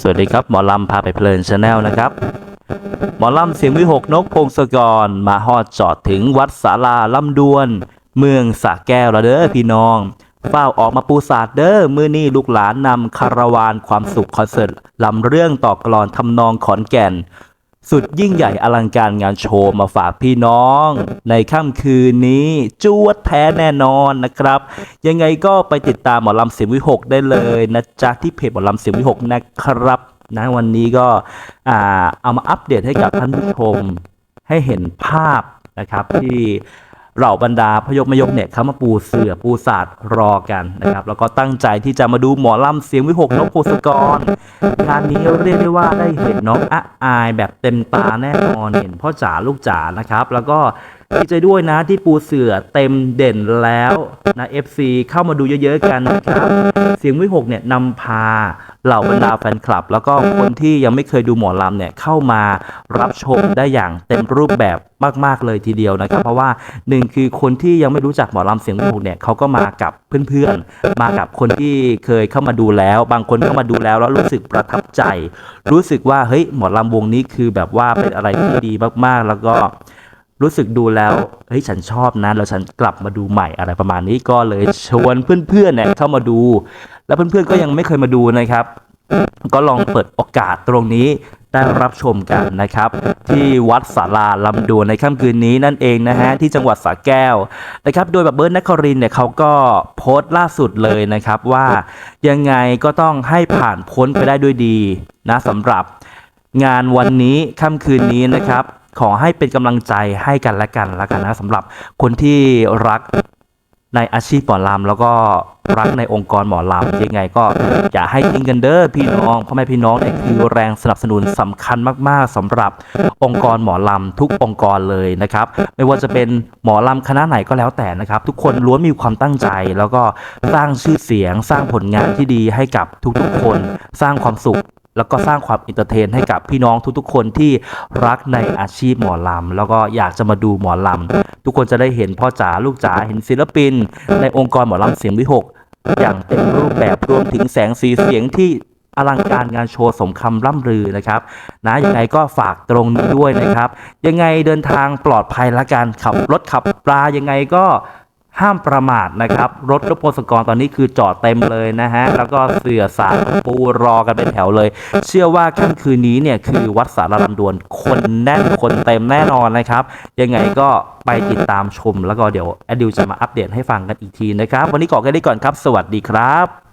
สวัสดีครับหมอลำพาไปเพลินชาแนลนะครับ หมอลำเสียงวิหกนกพงศกรมาฮอดจอดถึงวัดศาลาลำดวน เมืองสะแก้วละเด้อพี่น้องเฝ้าออกมาปูศาสตร์เด้อมือนี่ลูกหลานนำคาราวานความสุขคอนเสิร์ตลำเรื่องต่อกลอนทำนองขอนแก่น สุดยิ่งใหญ่อลังการงานโชว์มาฝากพี่น้อง ในค่ำคืนนี้จวดแท้แน่นอนนะครับ ยังไงก็ไปติดตามหมอลำเสียงวิหกได้เลยนะจ๊ะที่เพจหมอลำเสียงวิหกนะครับนะวันนี้ก็เอามาอัปเดตให้กับท่านผู้ชมให้เห็นภาพนะครับที่ เหล่าบรรดาพยกมยกเนี่ยเขามาปูเสือปูศาสตร์รอกันนะครับ แล้วก็ตั้งใจที่จะมาดูหมอลำเสียงวิหกนกโพสกรงานนี้เรียกได้ว่าได้เห็นน้องอะอายแบบเต็มตาแน่นอนเห็นพ่อจ๋าลูกจ๋านะครับ แล้วก็ดีใจด้วยนะที่ปูเสือเต็มเด่นแล้วนะ FC เข้ามาดูเยอะๆกันนะครับ เสียงวิหกเนี่ยนำพาเหล่าบรรดาแฟนคลับ แล้วก็คนที่ยังไม่เคยดูหมอลำเนี่ยเข้ามารับชมได้อย่างเต็มรูปแบบมากๆเลยทีเดียวนะครับ เพราะว่าหนึ่งคือคนที่ยังไม่รู้จักหมอลำเสียงวิหกเนี่ยเขาก็มากับเพื่อนๆ มากับคนที่เคยเข้ามาดูแล้ว บางคนเข้ามาดูแล้วแล้วรู้สึกประทับใจ รู้สึกว่าเฮ้ยหมอลำวงนี้คือแบบว่าเป็นอะไรที่ดีมากๆ แล้วก็ รู้สึกดูแล้วเฮ้ยฉันชอบนะแล้วฉันกลับมาดูใหม่อะไรประมาณนี้ก็เลยชวนเพื่อนๆเนี่ยเข้ามาดู แล้วเพื่อนๆก็ยังไม่เคยมาดูนะครับ ก็ลองเปิดโอกาสตรงนี้ได้รับชมกันนะครับ ที่วัดศาลาลำดวนในค่ำคืนนี้นั่นเองนะฮะที่จังหวัดสระแก้วนะครับโดยแบบเบิร์ดนครินเนี่ยเขาก็โพสต์ล่าสุดเลยนะครับว่ายังไงก็ต้องให้ผ่านพ้นไปได้ด้วยดีนะสำหรับ งานวันนี้ค่ำคืนนี้นะครับ ขอให้เป็นกำลังใจให้กันและกันละกันนะสำหรับคนที่รักในอาชีพหมอลำแล้วก็รักในองค์กรหมอลำยังไงก็อย่าให้ทิ้งกันเด้อพี่น้องพ่อแม่พี่น้องเนี่ยคือแรงสนับสนุนสำคัญมาก ๆสำหรับองค์กรหมอลำทุกองค์กรเลยนะครับ ไม่ว่าจะเป็นหมอลำคณะไหนก็แล้วแต่นะครับ ทุกคนล้วนมีความตั้งใจ แล้วก็สร้างชื่อเสียง สร้างผลงานที่ดีให้กับทุกๆคน สร้างความสุข แล้วก็สร้างความอินเตอร์เทนให้กับพี่น้องทุกๆ คนที่รักในอาชีพหมอลำ แล้วก็อยากจะมาดูหมอลำ ทุกคนจะได้เห็นพ่อจ๋าลูกจ๋าเห็นศิลปิน ในองค์กรหมอลำเสียงวิหกอย่างเต็มรูปแบบรวมถึงแสงสีเสียงที่อลังการงานโชว์สมคำล่ำลือนะครับนะยังไงก็ฝากตรงนี้ด้วยนะครับ ยังไงเดินทางปลอดภัยละกันขับรถขับปลายังไงก็ ห้ามประมาทนะครับ รถรถโพสกรตอนนี้คือจอดเต็มเลยนะฮะ แล้วก็เสือสารปูรอกันเป็นแถวเลย เชื่อว่าค่ำคืนนี้เนี่ยคือวัดสารลำดวนคนแน่นคนเต็มแน่นอนนะครับ ยังไงก็ไปติดตามชม แล้วก็เดี๋ยวแอดดิวจะมาอัปเดตให้ฟังกันอีกทีนะครับ วันนี้ขอแค่นี้ก่อนครับ สวัสดีครับ